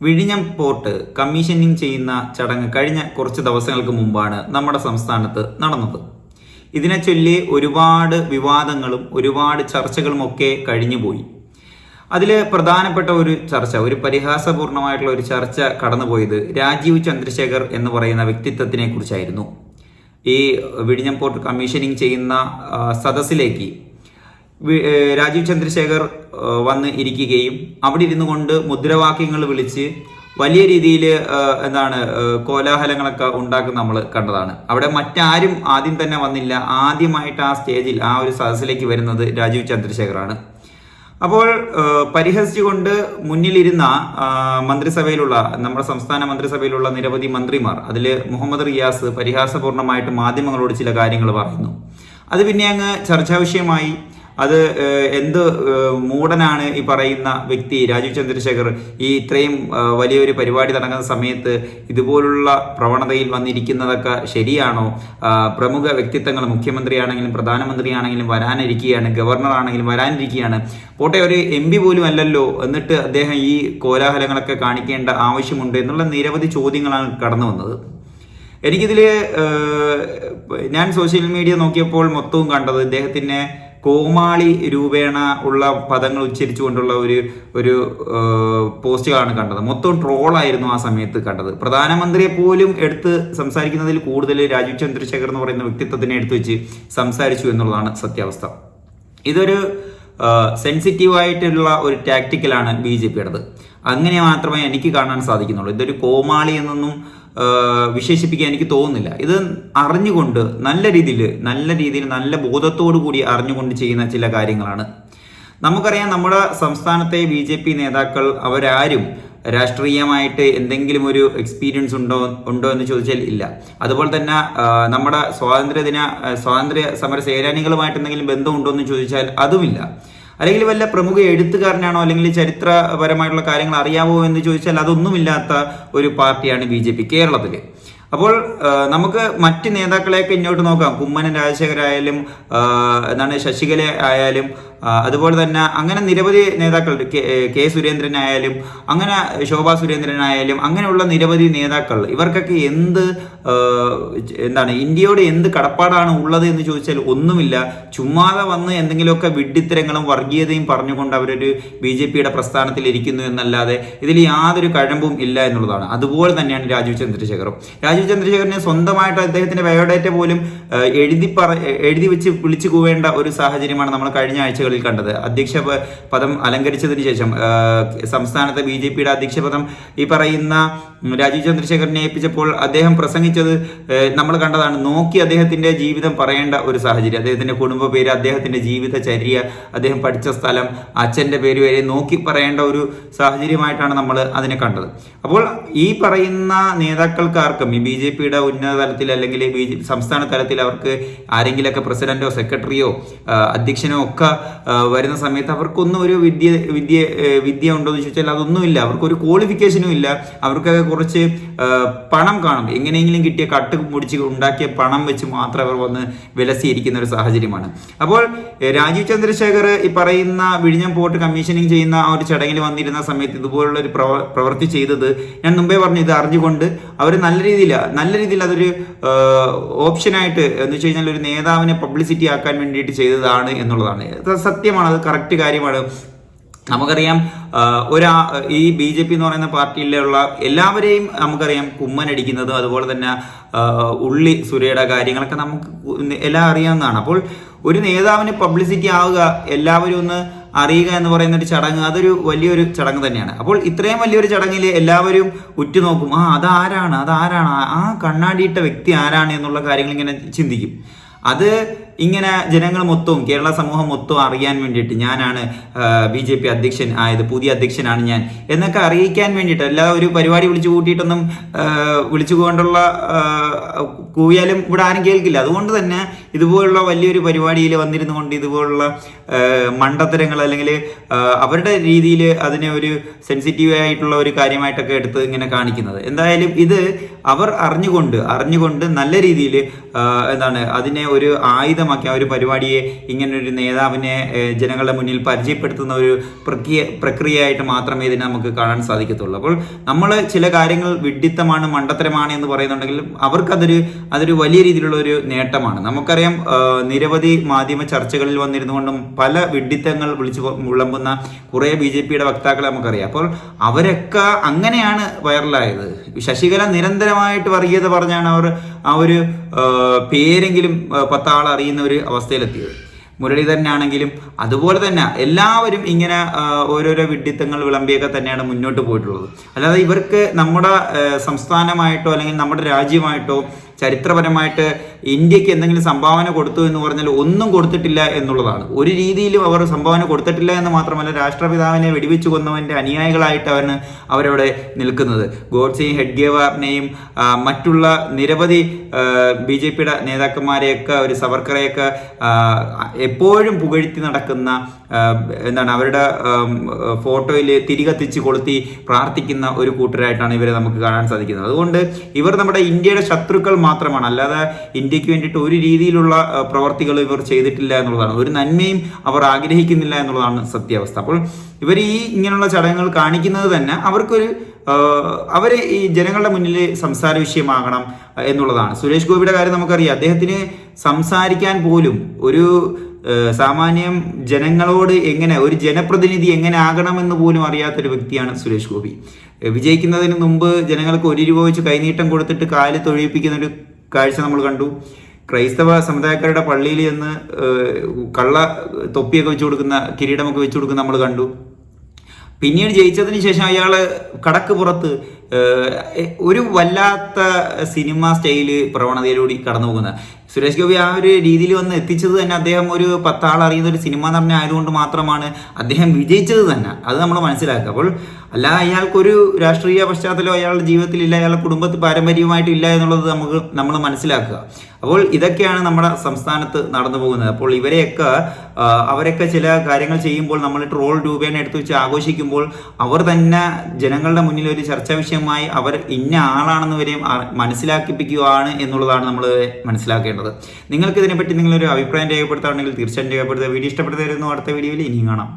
വിഴിഞ്ഞം port commissioning ചെയ്യുന്ന ചടങ്ങ് കഴിഞ്ഞ കുറച്ച് ദിവസങ്ങൾക്ക് മുമ്പാണ് നമ്മുടെ സംസ്ഥാനത്ത് നടന്നത്. ഇതിനെ ചൊല്ലി ഒരുപാട് വിവാദങ്ങളും ഒരുപാട് ചർച്ചകളും ഒക്കെ കഴിഞ്ഞുപോയി അതിൽ പ്രധാനപ്പെട്ട ഒരു ചർച്ച ഒരു പരിഹാസപൂർണമായിട്ടുള്ള ഒരു ചർച്ച കടന്നുപോയത് രാജീവ് ചന്ദ്രശേഖർ എന്ന് പറയുന്ന വ്യക്തിത്വത്തിനെ കുറിച്ചായിരുന്നു. ഈ വിഴിഞ്ഞം പോർട്ട് കമ്മീഷനിങ് ചെയ്യുന്ന സദസ്സിലേക്ക് രാജീവ് ചന്ദ്രശേഖർ വന്ന് ഇരിക്കുകയും അവിടെ ഇരുന്നു കൊണ്ട് മുദ്രാവാക്യങ്ങൾ വിളിച്ച് വലിയ രീതിയിൽ എന്താണ് കോലാഹലങ്ങളൊക്കെ ഉണ്ടാക്കുന്ന നമ്മൾ കണ്ടതാണ്. അവിടെ മറ്റാരും ആദ്യം തന്നെ വന്നില്ല. ആദ്യമായിട്ട് ആ സ്റ്റേജിൽ ആ ഒരു സദസ്സിലേക്ക് വരുന്നത് രാജീവ് ചന്ദ്രശേഖറാണ്. അപ്പോൾ പരിഹസിച്ചുകൊണ്ട് മുന്നിലിരുന്ന മന്ത്രിസഭയിലുള്ള നമ്മുടെ സംസ്ഥാന മന്ത്രിസഭയിലുള്ള നിരവധി മന്ത്രിമാർ അതിൽ മുഹമ്മദ് റിയാസ് പരിഹാസപൂർണമായിട്ട് മാധ്യമങ്ങളോട് ചില കാര്യങ്ങൾ പറയുന്നു. അത് പിന്നെ അങ്ങ് ചർച്ചാ വിഷയമായി അത് എന്ത് മൂടനാണ് ഈ പറയുന്ന വ്യക്തി രാജീവ് ചന്ദ്രശേഖർ? ഈ ഇത്രയും വലിയൊരു പരിപാടി നടക്കുന്ന സമയത്ത് ഇതുപോലുള്ള പ്രവണതയിൽ വന്നിരിക്കുന്നതൊക്കെ ശരിയാണോ? പ്രമുഖ വ്യക്തിത്വങ്ങൾ മുഖ്യമന്ത്രിയാണെങ്കിലും പ്രധാനമന്ത്രിയാണെങ്കിലും വരാനിരിക്കുകയാണ് ഗവർണർ ആണെങ്കിലും വരാനിരിക്കുകയാണ്. പോട്ടെ ഒരു എം പി പോലും അല്ലല്ലോ എന്നിട്ട് അദ്ദേഹം ഈ കോലാഹലങ്ങളൊക്കെ കാണിക്കേണ്ട ആവശ്യമുണ്ട് എന്നുള്ള നിരവധി ചോദ്യങ്ങളാണ് കടന്നു വന്നത്. എനിക്കിതിൽ ഞാൻ സോഷ്യൽ മീഡിയ നോക്കിയപ്പോൾ മൊത്തവും കണ്ടത് ഇദ്ദേഹത്തിനെ കോമാളി രൂപേണ ഉള്ള പദങ്ങൾ ഉച്ചരിച്ചുകൊണ്ടുള്ള ഒരു ഒരു പോസ്റ്റുകളാണ് കണ്ടത്. മൊത്തം ട്രോളായിരുന്നു ആ സമയത്ത് കണ്ടത്. പ്രധാനമന്ത്രിയെ പോലും എടുത്ത് സംസാരിക്കുന്നതിൽ കൂടുതൽ രാജീവ് ചന്ദ്രശേഖർ എന്ന് പറയുന്ന വ്യക്തിത്വത്തിനെ എടുത്തു വെച്ച് സംസാരിച്ചു എന്നുള്ളതാണ് സത്യാവസ്ഥ. ഇതൊരു സെൻസിറ്റീവ് ആയിട്ടുള്ള ഒരു ടാക്ടിക്കലാണ് ബി ജെ പിയുടേത്. അങ്ങനെ മാത്രമേ എനിക്ക് കാണാൻ സാധിക്കുന്നുള്ളൂ. ഇതൊരു കോമാളി എന്നൊന്നും വിശേഷിപ്പിക്കാൻ എനിക്ക് തോന്നുന്നില്ല. ഇത് അറിഞ്ഞുകൊണ്ട് നല്ല രീതിയിൽ നല്ല രീതിയിൽ നല്ല ബോധത്തോടു കൂടി അറിഞ്ഞുകൊണ്ട് ചെയ്യുന്ന ചില കാര്യങ്ങളാണ്. നമുക്കറിയാം നമ്മുടെ സംസ്ഥാനത്തെ ബി ജെ പി നേതാക്കൾ അവരാരും രാഷ്ട്രീയമായിട്ട് എന്തെങ്കിലും ഒരു എക്സ്പീരിയൻസ് ഉണ്ടോ ഉണ്ടോ എന്ന് ചോദിച്ചാൽ ഇല്ല. അതുപോലെ തന്നെ നമ്മുടെ സ്വാതന്ത്ര്യദിന സ്വാതന്ത്ര്യ സമര സേനാനികളുമായിട്ട് എന്തെങ്കിലും ബന്ധമുണ്ടോ എന്ന് ചോദിച്ചാൽ അതുമില്ല. അല്ലെങ്കിൽ വല്ല പ്രമുഖ എഴുത്തുകാരനാണോ അല്ലെങ്കിൽ ചരിത്രപരമായിട്ടുള്ള കാര്യങ്ങൾ അറിയാമോ എന്ന് ചോദിച്ചാൽ അതൊന്നുമില്ലാത്ത ഒരു പാർട്ടിയാണ് ബി കേരളത്തിൽ അപ്പോൾ നമുക്ക് മറ്റ് നേതാക്കളെയൊക്കെ ഇങ്ങോട്ട് നോക്കാം. കുമ്മനൻ രാജശേഖരായാലും ആയാലും എന്താണ് ശശികല ആയാലും അതുപോലെ തന്നെ അങ്ങനെ നിരവധി നേതാക്കൾ കെ കെ സുരേന്ദ്രനായാലും അങ്ങനെ ശോഭാ സുരേന്ദ്രനായാലും അങ്ങനെയുള്ള നിരവധി നേതാക്കൾ ഇവർക്കൊക്കെ എന്ത് എന്താണ് ഇന്ത്യയോട് എന്ത് കടപ്പാടാണ് ഉള്ളത് എന്ന് ചോദിച്ചാൽ ഒന്നുമില്ല. ചുമ്മാതെ വന്ന് എന്തെങ്കിലുമൊക്കെ വിഡ്ഢിത്തരങ്ങളും വർഗീയതയും പറഞ്ഞുകൊണ്ട് അവരൊരു ബി ജെ പിയുടെ പ്രസ്ഥാനത്തിൽ ഇരിക്കുന്നു എന്നല്ലാതെ ഇതിൽ യാതൊരു കഴമ്പും ഇല്ല എന്നുള്ളതാണ്. അതുപോലെ തന്നെയാണ് രാജീവ് ചന്ദ്രശേഖറും. രാജീവ് ചന്ദ്രശേഖറിന് സ്വന്തമായിട്ട് അദ്ദേഹത്തിന്റെ ബയോഡേറ്റ പോലും എഴുതി പറ എഴുതി വെച്ച് വിളിച്ചു കൂവേണ്ട ഒരു സാഹചര്യമാണ് നമ്മൾ കഴിഞ്ഞ ആഴ്ചകളിൽ കണ്ടത്. അധ്യക്ഷ പദം അലങ്കരിച്ചതിന് ശേഷം സംസ്ഥാനത്തെ ബി ജെ പിയുടെ അധ്യക്ഷ പദം ഈ പറയുന്ന രാജീവ് ചന്ദ്രശേഖരനെ ഏൽപ്പിച്ചപ്പോൾ അദ്ദേഹം പ്രസംഗിച്ചത് നമ്മൾ കണ്ടതാണ്. നോക്കി അദ്ദേഹത്തിന്റെ ജീവിതം പറയേണ്ട ഒരു സാഹചര്യം. അദ്ദേഹത്തിന്റെ കുടുംബ പേര് അദ്ദേഹത്തിന്റെ ജീവിത ജീവിതചര്യ അദ്ദേഹം പഠിച്ച സ്ഥലം അച്ഛന്റെ പേര് വരെ നോക്കി പറയേണ്ട ഒരു സാഹചര്യമായിട്ടാണ് നമ്മൾ അതിനെ കണ്ടത്. അപ്പോൾ ഈ പറയുന്ന നേതാക്കൾക്കാർക്കും ഈ ബി ജെ പിയുടെ ഉന്നത തലത്തിൽ അല്ലെങ്കിൽ ബി ജെ സംസ്ഥാന തലത്തിൽ അവർക്ക് ആരെങ്കിലൊക്കെ പ്രസിഡന്റോ സെക്രട്ടറിയോ അധ്യക്ഷനോ ഒക്കെ വരുന്ന സമയത്ത് അവർക്കൊന്നും ഒരു വിദ്യ വിദ്യ വിദ്യ ഉണ്ടോ എന്ന് ചോദിച്ചാൽ അതൊന്നുമില്ല. അവർക്കൊരു ക്വാളിഫിക്കേഷനും ഇല്ല. അവർക്കൊക്കെ കുറച്ച് പണം കാണും. എങ്ങനെയെങ്കിലും കിട്ടിയ കട്ട് മുടിച്ച് ഉണ്ടാക്കിയ പണം വെച്ച് മാത്രം അവർ വന്ന് വിലസിയിരിക്കുന്ന ഒരു സാഹചര്യമാണ്. അപ്പോൾ രാജീവ് ചന്ദ്രശേഖർ ഈ പറയുന്ന വിഴിഞ്ഞം പോർട്ട് കമ്മീഷനിങ് ചെയ്യുന്ന ആ ഒരു ചടങ്ങിൽ വന്നിരുന്ന സമയത്ത് ഇതുപോലുള്ള ഒരു പ്രവൃത്തി ചെയ്തത് ഞാൻ മുമ്പേ പറഞ്ഞു ഇത് അറിഞ്ഞുകൊണ്ട് അവർ നല്ല രീതിയിൽ നല്ല രീതിയിൽ അതൊരു ഓപ്ഷനായിട്ട് എന്ന് വെച്ച് കഴിഞ്ഞാൽ ഒരു നേതാവിനെ പബ്ലിസിറ്റി ആക്കാൻ വേണ്ടിയിട്ട് ചെയ്തതാണ് എന്നുള്ളതാണ്. സത്യമാണ് അത് കറക്റ്റ് കാര്യമാണ്. നമുക്കറിയാം ഒരാ ഈ ബി ജെ പി എന്ന് പറയുന്ന പാർട്ടിയിലുള്ള എല്ലാവരെയും നമുക്കറിയാം കുമ്മനടിക്കുന്നതും അതുപോലെ തന്നെ ഉള്ളി സുരയുടെ കാര്യങ്ങളൊക്കെ നമുക്ക് എല്ലാം അറിയാവുന്നതാണ്. അപ്പോൾ ഒരു നേതാവിന് പബ്ലിസിറ്റി ആവുക എല്ലാവരും ഒന്ന് അറിയുക എന്ന് പറയുന്ന ഒരു ചടങ്ങ് അതൊരു വലിയൊരു ചടങ്ങ് തന്നെയാണ്. അപ്പോൾ ഇത്രയും വലിയൊരു ചടങ്ങിൽ എല്ലാവരും ഉറ്റുനോക്കും ആ അതാരാണ്? അതാരാണ്? ആ- കണ്ണാടിയിട്ട വ്യക്തി ആരാണ്? എന്നുള്ള കാര്യങ്ങൾ ഇങ്ങനെ ചിന്തിക്കും. അത് ഇങ്ങനെ ജനങ്ങൾ മൊത്തവും കേരള സമൂഹം മൊത്തവും അറിയാൻ വേണ്ടിയിട്ട് ഞാനാണ് ബി ജെ പി അധ്യക്ഷൻ ആയത് പുതിയ അധ്യക്ഷനാണ് ഞാൻ. എന്നൊക്കെ അറിയിക്കാൻ വേണ്ടിയിട്ട് അല്ലാതെ ഒരു പരിപാടി വിളിച്ചു കൂട്ടിയിട്ടൊന്നും ആ, വിളിച്ചു കൊണ്ടുള്ള ആ, കൂവിയാലും ഇവിടെ ആരും കേൾക്കില്ല. അതുകൊണ്ട് തന്നെ ഇതുപോലുള്ള വലിയൊരു പരിപാടിയിൽ വന്നിരുന്നു കൊണ്ട് ഇതുപോലുള്ള മണ്ടത്തരങ്ങൾ അല്ലെങ്കിൽ അവരുടെ രീതിയിൽ അതിനെ ഒരു സെൻസിറ്റീവ് ആയിട്ടുള്ള ഒരു കാര്യമായിട്ടൊക്കെ എടുത്ത് ഇങ്ങനെ കാണിക്കുന്നത്. എന്തായാലും ഇത് അവർ അറിഞ്ഞുകൊണ്ട് അറിഞ്ഞുകൊണ്ട് നല്ല രീതിയിൽ എന്താണ് അതിനെ ഒരു ആയുധം ആയുധമാക്കി ആ ഒരു പരിപാടിയെ ഇങ്ങനൊരു നേതാവിനെ ജനങ്ങളുടെ മുന്നിൽ പരിചയപ്പെടുത്തുന്ന ഒരു പ്രക്രിയ പ്രക്രിയയായിട്ട് മാത്രമേ ഇതിനെ നമുക്ക് കാണാൻ സാധിക്കത്തുള്ളൂ. അപ്പോൾ നമ്മൾ ചില കാര്യങ്ങൾ വിഡ്ഢിത്തമാണ് മണ്ടത്തരമാണ് എന്ന് പറയുന്നുണ്ടെങ്കിലും അവർക്കതൊരു അതൊരു വലിയ രീതിയിലുള്ള ഒരു നേട്ടമാണ്. നമുക്കറിയാം നിരവധി മാധ്യമ ചർച്ചകളിൽ വന്നിരുന്നു കൊണ്ടും പല വിഡ്ഢിത്തങ്ങൾ വിളിച്ചു വിളമ്പുന്ന കുറേ ബി ജെ പിയുടെ വക്താക്കളെ നമുക്കറിയാം. അപ്പോൾ അവരൊക്കെ അങ്ങനെയാണ് വൈറലായത്. ശശികല നിരന്തരമായിട്ട് വർഗീയത പറഞ്ഞാണ് അവർ ആ ഒരു പേരെങ്കിലും പത്താൾ അറിയുന്ന ഒരു അവസ്ഥയിലെത്തിയത്. മുരളീധരനാണെങ്കിലും അതുപോലെ തന്നെ എല്ലാവരും ഇങ്ങനെ ഓരോരോ വിഡ്ഢിത്തങ്ങൾ വിളമ്പിയൊക്കെ തന്നെയാണ് മുന്നോട്ട് പോയിട്ടുള്ളത്. അല്ലാതെ ഇവർക്ക് നമ്മുടെ സംസ്ഥാനമായിട്ടോ അല്ലെങ്കിൽ നമ്മുടെ രാജ്യമായിട്ടോ ചരിത്രപരമായിട്ട് ഇന്ത്യയ്ക്ക് എന്തെങ്കിലും സംഭാവന കൊടുത്തു എന്ന് പറഞ്ഞാൽ ഒന്നും കൊടുത്തിട്ടില്ല എന്നുള്ളതാണ്. ഒരു രീതിയിലും അവർ സംഭാവന കൊടുത്തിട്ടില്ല എന്ന് മാത്രമല്ല രാഷ്ട്രപിതാവിനെ വെടിവെച്ച് കൊന്നവന്റെ അനുയായികളായിട്ടാണ് അവരവിടെ നിൽക്കുന്നത്. ഗോഡ്സെയും ഹെഡ്ഗേവാറിനെയും മറ്റുള്ള നിരവധി ബി ജെ പിയുടെ നേതാക്കന്മാരെയൊക്കെ ഒരു സവർക്കറെയൊക്കെ എപ്പോഴും പുകഴ്ത്തി നടക്കുന്ന എന്താണ് അവരുടെ ഫോട്ടോയിൽ തിരികത്തിച്ച് കൊളുത്തി പ്രാർത്ഥിക്കുന്ന ഒരു കൂട്ടരായിട്ടാണ് ഇവരെ നമുക്ക് കാണാൻ സാധിക്കുന്നത്. അതുകൊണ്ട് ഇവർ നമ്മുടെ ഇന്ത്യയുടെ ശത്രുക്കൾ മാത്രമാണ്. അല്ലാതെ ഇന്ത്യയ്ക്ക് വേണ്ടിയിട്ട് ഒരു രീതിയിലുള്ള പ്രവർത്തികൾ ഇവർ ചെയ്തിട്ടില്ല എന്നുള്ളതാണ്. ഒരു നന്മയും അവർ ആഗ്രഹിക്കുന്നില്ല എന്നുള്ളതാണ് സത്യാവസ്ഥ. അപ്പോൾ ഇവർ ഈ ഇങ്ങനെയുള്ള ചടങ്ങുകൾ കാണിക്കുന്നത് തന്നെ അവർക്കൊരു അവർ ഈ ജനങ്ങളുടെ മുന്നിൽ സംസാര വിഷയമാകണം എന്നുള്ളതാണ്. സുരേഷ് ഗോപിയുടെ കാര്യം നമുക്കറിയാം. അദ്ദേഹത്തിന് സംസാരിക്കാൻ പോലും ഒരു സാമാന്യം ജനങ്ങളോട് എങ്ങനെ ഒരു ജനപ്രതിനിധി എങ്ങനെ ആകണമെന്ന് പോലും അറിയാത്തൊരു വ്യക്തിയാണ് സുരേഷ് ഗോപി. വിജയിക്കുന്നതിന് മുമ്പ് ജനങ്ങൾക്ക് ഒരു രൂപ വെച്ച് കൈനീട്ടം കൊടുത്തിട്ട് കാൽ തൊഴിയിപ്പിക്കുന്ന ഒരു കാഴ്ച നമ്മൾ കണ്ടു. ക്രൈസ്തവ സമുദായക്കാരുടെ പള്ളിയിൽ ചെന്ന് കള്ള തൊപ്പിയൊക്കെ വെച്ചു കൊടുക്കുന്ന കിരീടമൊക്കെ വെച്ചു കൊടുക്കുന്ന നമ്മൾ കണ്ടു. പിന്നീട് ജയിച്ചതിന് ശേഷം അയാൾ കടക്ക് പുറത്ത് ഒരു വല്ലാത്ത സിനിമ സ്റ്റൈൽ പ്രവണതയിലൂടെ കടന്നു പോകുന്നത്. സുരേഷ് ഗോപി ആ ഒരു രീതിയിൽ വന്ന് എത്തിച്ചത് തന്നെ അദ്ദേഹം ഒരു പത്താൾ അറിയുന്ന ഒരു സിനിമ നടനെ ആയതുകൊണ്ട് മാത്രമാണ് അദ്ദേഹം വിജയിച്ചത് തന്നെ. അത് നമ്മൾ മനസ്സിലാക്കുക. അപ്പോൾ അല്ല അയാൾക്കൊരു രാഷ്ട്രീയ പശ്ചാത്തലം അയാളുടെ ജീവിതത്തിൽ ഇല്ല അയാളുടെ കുടുംബത്തിൽ പാരമ്പര്യമായിട്ട് ഇല്ല എന്നുള്ളത് നമുക്ക് നമ്മൾ മനസ്സിലാക്കുക. അപ്പോൾ ഇതൊക്കെയാണ് നമ്മുടെ സംസ്ഥാനത്ത് നടന്നു പോകുന്നത്. അപ്പോൾ ഇവരെയൊക്കെ അവരൊക്കെ ചില കാര്യങ്ങൾ ചെയ്യുമ്പോൾ നമ്മൾ ട്രോൾ രൂപേണ എടുത്തു വെച്ച് ആഘോഷിക്കുമ്പോൾ അവർ തന്നെ ജനങ്ങളുടെ മുന്നിൽ ഒരു ചർച്ചാ വിഷയമായി അവർ ഇന്ന ആളാണെന്ന് വരെയും മനസ്സിലാക്കിപ്പിക്കുകയാണ് എന്നുള്ളതാണ് നമ്മൾ മനസ്സിലാക്കേണ്ടത്. നിങ്ങൾക്ക് ഇതിനെപ്പറ്റി നിങ്ങളൊരു അഭിപ്രായം രേഖപ്പെടുത്താണെങ്കിൽ തീർച്ചയായും രേഖപ്പെടുത്തുക. വീഡിയോ ഇഷ്ടപ്പെടുത്തായിരുന്നു അടുത്ത വീഡിയോയിൽ ഇനിയും കാണാം.